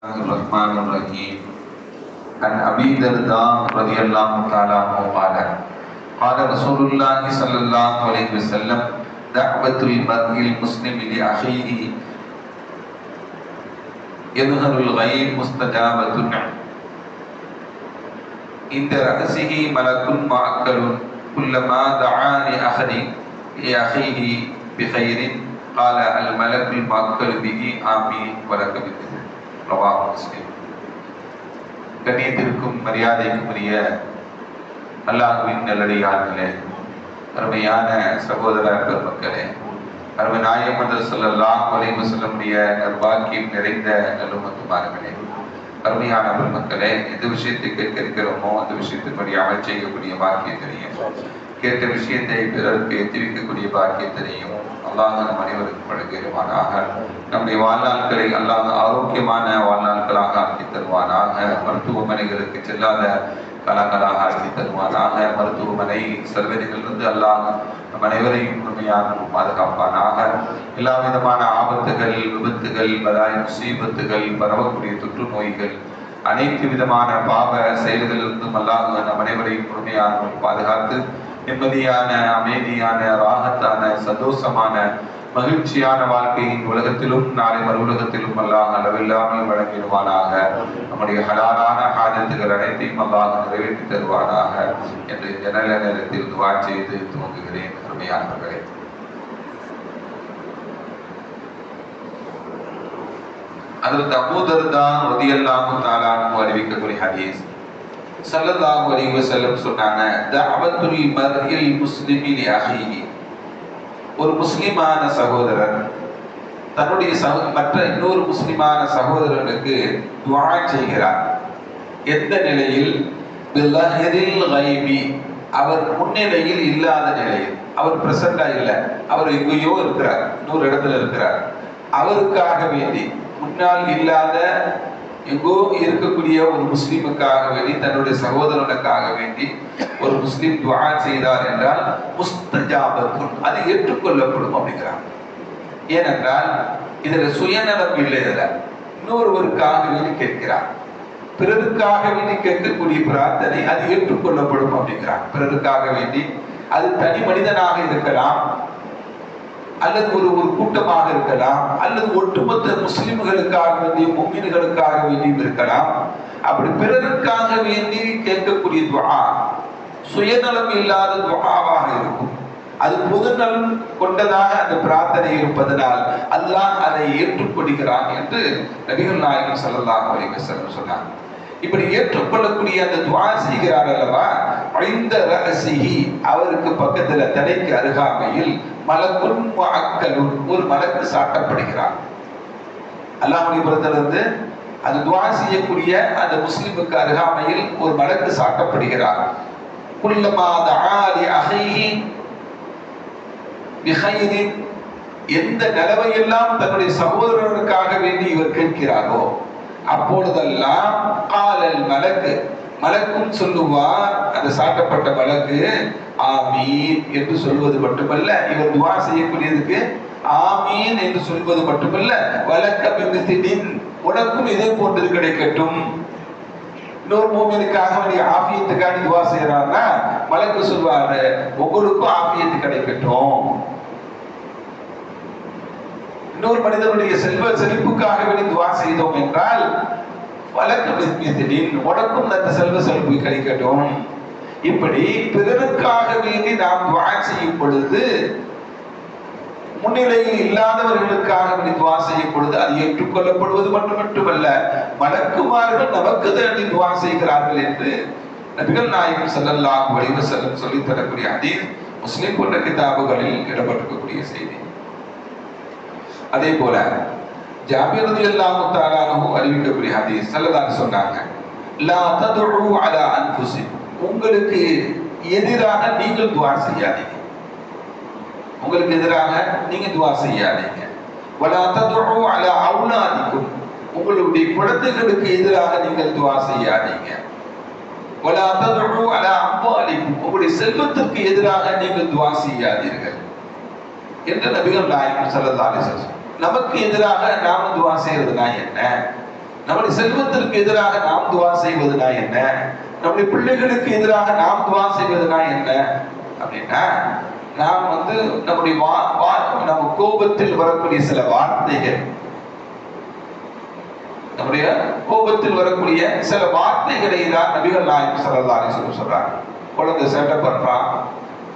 الله الرحمن الرحيم. عن أبي درداء رضي الله تعالى عنه قال قال رسول الله صلى الله عليه وسلم دعوة المرء المسلم لأخيه يظهر الغيب مستجابة. عند رأسه ملك معكل كلما دعا لأخي لأخيه بخير. قال الملك المعكل به آمين ولك بمثله ரவா முஸ்லிம் கண்ணியத்திற்கும் மரியாதைக்கும் உரிய அல்லாஹுவின் நல்லடியார்களே அருமையான சகோதர பெருமக்களே அருமை நாயகமது சொல்லலாம் வலைவு சொல்லமுடிய நர்வாக்கியம் நிறைந்த நல்லுமத்துமார்களே அருமையான பெருமக்களே எந்த விஷயத்தை கேட்க இருக்கிறோமோ அந்த விஷயத்தின்படி அமல் செய்யக்கூடிய பாக்கியத்தினையும் கேட்ட விஷயத்தை பிறருக்கு எத்திரிக்கக்கூடிய பாக்கியத்தினையும் அல்லாஹ் நம் அனைவருக்கும் வழங்குவானாக நம்முடைய வாழ்நாட்களை அல்லாஹ் ஆரோக்கியமான வாழ்நாட்களாக ஆக்கி தருவானாக. மருத்துவமனைகளுக்கு செல்லாத காலங்களாக ஆக்கி தருவானாக. மருத்துவமனை செல்வதிலிருந்து அல்லாஹ் நம் அனைவரையும் முழுமையாகவும் பாதுகாப்பானாக. எல்லா விதமான ஆபத்துகள் விபத்துகள் பலாய் முசீபத்துகள் பரவக்கூடிய தொற்று நோய்கள் அனைத்து விதமான பாவ செயல்களிலிருந்தும் அல்லாஹ் நம் அனைவரையும் முழுமையாகவும் பாதுகாத்து நிம்மதியான அமைதியான ராகத்தான சந்தோஷமான மகிழ்ச்சியான வாழ்க்கையின் உலகத்திலும் நாளை மறு உலகத்திலும் அல்லாஹ் அளவில்லாமல் வழங்கிடுவானாக. நம்முடைய ஹலாலான ஆஜத்துகள் அனைத்தையும் அல்லாஹ் நிறைவேற்றி தருவானாக என்று இந்த நல்ல நேரத்தில் துவா செய்து துவங்குகிறேன். அருமையானவர்களே. அதில் தான் ரதியல்லாஹு தாளானும் அறிவிக்கக்கூடிய ஹதீஸ். சல்லல்லாஹு அலைஹி வஸல்லம் சொன்னாங்க தஅவத்துல் மர்இல் முஸ்லிமி லி அஹீஹி ஒரு முஸ்லிமான சகோதரர் தன்னுடைய சகோ மற்ற இன்னொரு முஸ்லிமான சகோதரனுக்கு துஆ செய்கிறார். எந்த நிலையில்? பில்லஹரில் கைபி. அவர் முன்னிலையில் இல்லாத நிலையில். அவர் பிரசண்டா இல்லை. அவர் எங்கேயோ இருக்கிறார். இன்னொரு இடத்துல இருக்கிறார். அவருக்காக வேண்டி. முன்னால் இல்லாத எங்கோ இருக்கக்கூடிய ஒரு முஸ்லிமுக்காக வேண்டி தன்னுடைய சகோதரனுக்காக வேண்டி ஒரு முஸ்லீம் துவா செய்தார் என்றால் முஸ்தஜாபத்துன் அது ஏற்றுக்கொள்ளப்படும் அப்படிங்கிறாங்க. ஏனென்றால் இதுல சுயநலம் இல்லை இதுல. இன்னொருவருக்காக வேண்டி கேட்கிறார். பிறருக்காக வேண்டி கேட்கக்கூடிய பிரார்த்தனை அது ஏற்றுக்கொள்ளப்படும் அப்படிங்கிறார் பிறருக்காக வேண்டி அது தனி மனிதனாக இருக்கலாம் அல்லது ஒரு ஒரு கூட்டமாக இருக்கலாம் அல்லது ஒட்டுமொத்த முஸ்லிம்களுக்காக வேண்டிய மும்மின்களுக்காக வேண்டியும் இருக்கலாம். அப்படி பிறருக்காக வேண்டி கேட்கக்கூடிய துவா சுயநலம் இல்லாத துவாவாக இருக்கும். அது பொதுநலம் கொண்டதாக அந்த பிரார்த்தனை இருப்பதனால் அல்லாஹ் அதை ஏற்றுக்கொள்கிறான் என்று நபிகள் நாயகம் சல்லாஹ் அலைஹி சொன்னார் இப்படி ஏற்றுக்கொள்ளக்கூடிய அந்த துவா செய்கிறார் அல்லவா? ஐந்த ரகசிகி அவருக்கு பக்கத்துல தலைக்கு அருகாமையில் மலக்குன் அக்கலுன் ஒரு மலக்கு சாட்டப்படுகிறார். அல்லாஹுடைய புறத்திலிருந்து அது துவா செய்யக்கூடிய அந்த முஸ்லிமுக்கு அருகாமையில் ஒரு மலக்கு சாட்டப்படுகிறார். குல்லமா ஆலி அஹீஹி பிஹைரின். எந்த நிலவையெல்லாம் தன்னுடைய சகோதரனுக்காக வேண்டி இவர் கேட்கிறாரோ அப்பொழுதெல்லாம் காலல் மலக்கு மலக்கும் சொல்லுவார். அந்த சாட்டப்பட்ட மலக்கு. ஆமீன் என்று சொல்வது மட்டுமல்ல இவர் துவா செய்யக்கூடியதுக்கு ஆமீன் என்று சொல்வது மட்டுமல்ல வழக்க பிம்பித்தின் உனக்கும் இதே போன்றது கிடைக்கட்டும். இன்னொரு மூமினுக்காக வேண்டிய ஆபியத்துக்காக துவா செய்யறாருன்னா மலக்கு சொல்வாரு உங்களுக்கும் ஆபியத்து கிடைக்கட்டும். இன்னொரு மனிதனுடைய செல்வ செழிப்புக்காக வேண்டி துவா செய்தோம் என்றால் வழக்கு மிஸ்மித்தின் உனக்கும் அந்த செல்வ செல்வி கிடைக்கட்டும் இப்படி பிறருக்காக வேண்டி நாம் துவா செய்யும் பொழுது முன்னிலையில் இல்லாதவர்களுக்காக வேண்டி துவா செய்யும் பொழுது அது ஏற்றுக்கொள்ளப்படுவது மட்டும் மட்டுமல்ல வழக்குமார்கள் நமக்கு தான் துவா செய்கிறார்கள் என்று நபிகள் நாயகம் ஸல்லல்லாஹு அலைஹி செல்லம் சொல்லி தரக்கூடிய அதே முஸ்லிம் போன்ற கிதாபுகளில் இடம்பெற்றிருக்கக்கூடிய செய்தி. அதே போல ஜாபிர் ரலியல்லாஹு தஆலா அன்ஹு அறிவிக்கக்கூடிய ஹதீஸ் ஸல்லல்லாஹு சொன்னாங்க. லா ததுஉ அலா அன்ஃபுசிக்கும் உங்களுக்கு எதிராக நீங்கள் துஆ செய்யாதீங்க. உங்களுக்கு எதிராக நீங்க துஆ செய்யாதீங்க. வலா ததுஉ அலா அவுலாதிக்கும். உங்களுடைய குழந்தைகளுக்கு எதிராக நீங்கள் துஆ செய்யாதீங்க. வலா ததுஉ அலா அம்வாலிக்கும். உங்களுடைய செல்வத்திற்கு எதிராக நீங்கள் துஆ செய்யாதீர்கள். என்று நபிகள் நாயகம் ஸல்லல்லாஹு அலைஹி வஸல்லம் நமக்கு எதிராக நாம துவா செய்வதுனா என்ன? நம்முடைய செல்வத்திற்கு எதிராக நாம் துவா செய்வதுனா என்ன? நம்முடைய பிள்ளைகளுக்கு எதிராக நாம் துவா செய்வதுனா என்ன? அப்படின்னா நாம் வந்து நம்முடைய வா வா- நம்ம கோபத்தில் வரக்கூடிய சில வார்த்தைகள். நம்முடைய கோபத்தில் வரக்கூடிய சில வார்த்தைகளை தான் நபிகள் நாயகம் ஸல்லல்லாஹு அலைஹி சொல்றாங்க. குழந்தை சேட்டை பண்றான்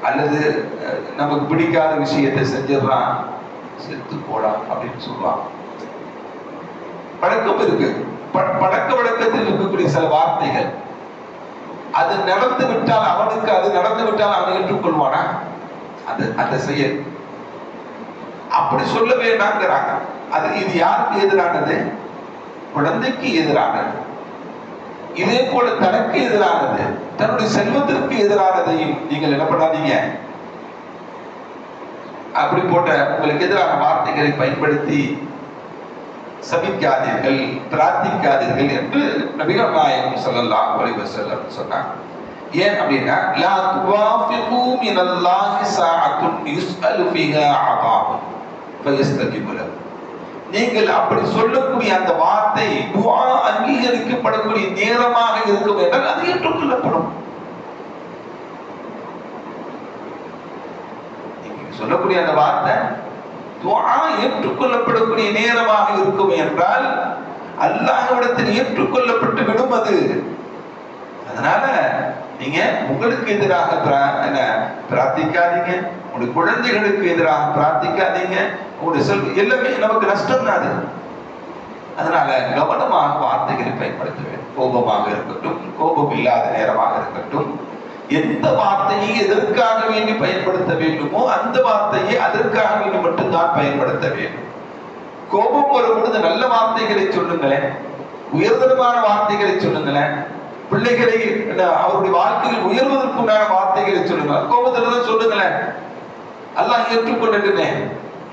அல்லது நமக்கு பிடிக்காத விஷயத்தை செஞ்சிடறான் செத்து போடா அப்படின்னு சொல்லுவாங்க. பழக்கம் இருக்கு. பழக்க வழக்கத்தில் இருக்கக்கூடிய சில வார்த்தைகள். அது நடந்து விட்டால் அவனுக்கு அது நடந்து விட்டால் அவன் ஏற்றுக்கொள்வானா அது அந்த செயல். அப்படி சொல்ல வேண்டாங்கிறாங்க. அது இது யாருக்கு எதிரானது? குழந்தைக்கு எதிரானது. இதே போல தனக்கு எதிரானது. தன்னுடைய செல்வத்திற்கு எதிரானதையும் நீங்கள் என்ன பண்ணாதீங்க? அப்படி போட்ட உங்களுக்கு எதிரான வார்த்தைகளை பயன்படுத்தி சபிக்காதீர்கள் பிரார்த்திக்காதீர்கள் என்று நபிகள் நாயகம் ஸல்லல்லாஹு அலைஹி வஸல்லம் சொன்னாங்க. ஏன் அப்படின்னா லா துவாஃபிகு மினல்லாஹி சாஅத்துன் யுஸ்அலு ஃபிஹா அதாஹு ஃபயஸ்தஜிபு லஹு. நீங்கள் அப்படி சொல்லக்கூடிய அந்த வார்த்தை துஆ அங்கீகரிக்கப்படக்கூடிய நேரமாக இருக்கும் என்றால் அது ஏற்றுக்கொள்ளப்படும். சொல்லக்கூடிய அந்த வார்த்தை துவா ஏற்றுக்கொள்ளப்படக்கூடிய நேரமாக இருக்கும் என்றால் அல்லாஹ்விடத்தில் ஏற்றுக்கொள்ளப்பட்டு விடும் அது. அதனால நீங்க உங்களுக்கு எதிராக என்ன, பிரார்த்திக்காதீங்க. உங்களுடைய குழந்தைகளுக்கு எதிராக பிரார்த்திக்காதீங்க. உங்களுடைய செல் எல்லாமே நமக்கு நஷ்டம் தான் அது. அதனால கவனமாக வார்த்தைகளை பயன்படுத்த வேண்டும். கோபமாக இருக்கட்டும் கோபம் இல்லாத நேரமாக இருக்கட்டும். எந்த வார்த்தையை எதற்காக வேண்டி பயன்படுத்த வேண்டுமோ அந்த வார்த்தையை அதற்காக வேண்டி மட்டும்தான் பயன்படுத்த வேண்டும். கோபம் வரும் பொழுது நல்ல வார்த்தைகளை சொல்லுங்களேன். உயர்தரமான வார்த்தைகளை சொல்லுங்களேன். பிள்ளைகளை அவருடைய வாழ்க்கையில் உயர்வதற்குண்டான வார்த்தைகளை சொல்லுங்கள். கோபத்துல தான் சொல்லுங்களேன். எல்லாம் ஏற்றுக்கொள்ளட்டுமே.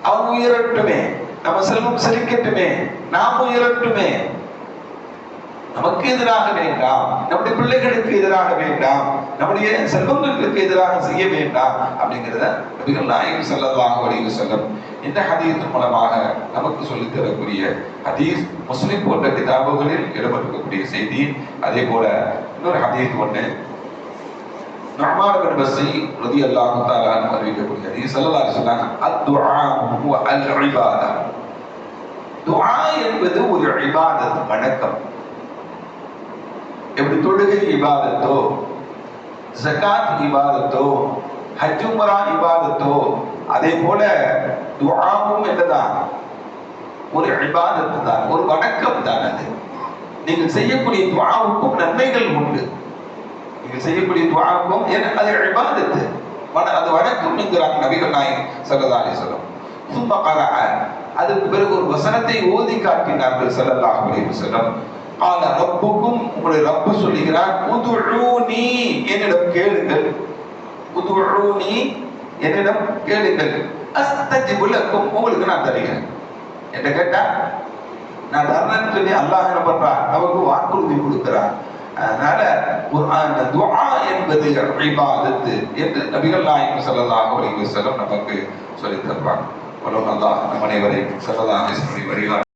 அவன் உயரட்டுமே. நம்ம செல்வம் செழிக்கட்டுமே. நாம் உயரட்டுமே. நமக்கு எதிராக வேண்டாம். நம்முடைய பிள்ளைகளுக்கு எதிராக வேண்டாம். நம்முடைய செல்வங்களுக்கு எதிராக செய்ய வேண்டாம் அப்படிங்கிறத நபிகள் நாயகம் ஸல்லல்லாஹு அலைஹி செல்லும் இந்த ஹதீஸ் மூலமாக நமக்கு சொல்லித் தரக்கூடிய ஹதீஸ் முஸ்லிம் போன்ற கிதாபுகளில் இடம்பெற்றிருக்கக்கூடிய செய்தி. அதே போல இன்னொரு ஹதீஸ் ஒன்று நுஅமான் பின் பஸ்ஸி ரலியல்லாஹு தஆலா அறிவிக்கக்கூடிய ஹதீஸ் ஸல்லல்லாஹு சொன்னாங்க வஸல்லம் அல்-இபாதா. துஆ என்பது ஒரு இபாதத் வணக்கம். எப்படி தொழுகை இபாதத்தோ ஜகாத் இபாதத்தோ ஹஜ்ஜுமரா இபாதத்தோ அதே போல துவாவும் என்னதான்? ஒரு இபாதத்து தான் ஒரு வணக்கம் தான் அது. நீங்கள் செய்யக்கூடிய துவாவுக்கும் நன்மைகள் உண்டு. நீங்கள் செய்யக்கூடிய துவாவுக்கும் ஏன்னா அது இபாதத்து. வண- அது வணக்கம் என்கிறாங்க நபிகள் நாயகம் சல்லதாலே சொல்லும் சும்மா அதுக்கு பிறகு ஒரு வசனத்தை ஓதி காட்டினார்கள் ஸல்லல்லாஹு அலைஹி கால ரப்புக்கும் உங்களுடைய ரப்பு சொல்லுகிறார் உதுழூனி என்னிடம் கேளுங்கள். உதுழூனி என்னிடம் கேளுங்கள். அஸ்தஜி உலக்கும் உங்களுக்கு நான் தருகிறேன். என்ன கேட்டா நான் தரேன்னு சொல்லி அல்லாஹ் என்ன பண்றான்? நமக்கு வாக்குறுதி கொடுக்கிறான். அதனால ஒரு அந்த துவா என்பது இபாதத்து என்று நபிகள் நாயகம் செல்லதாக வலிவு செல்லும் நமக்கு சொல்லித் தருவாங்க. உலகம் அல்லாஹ் நம் அனைவரையும் செல்லதாக வருகிறார்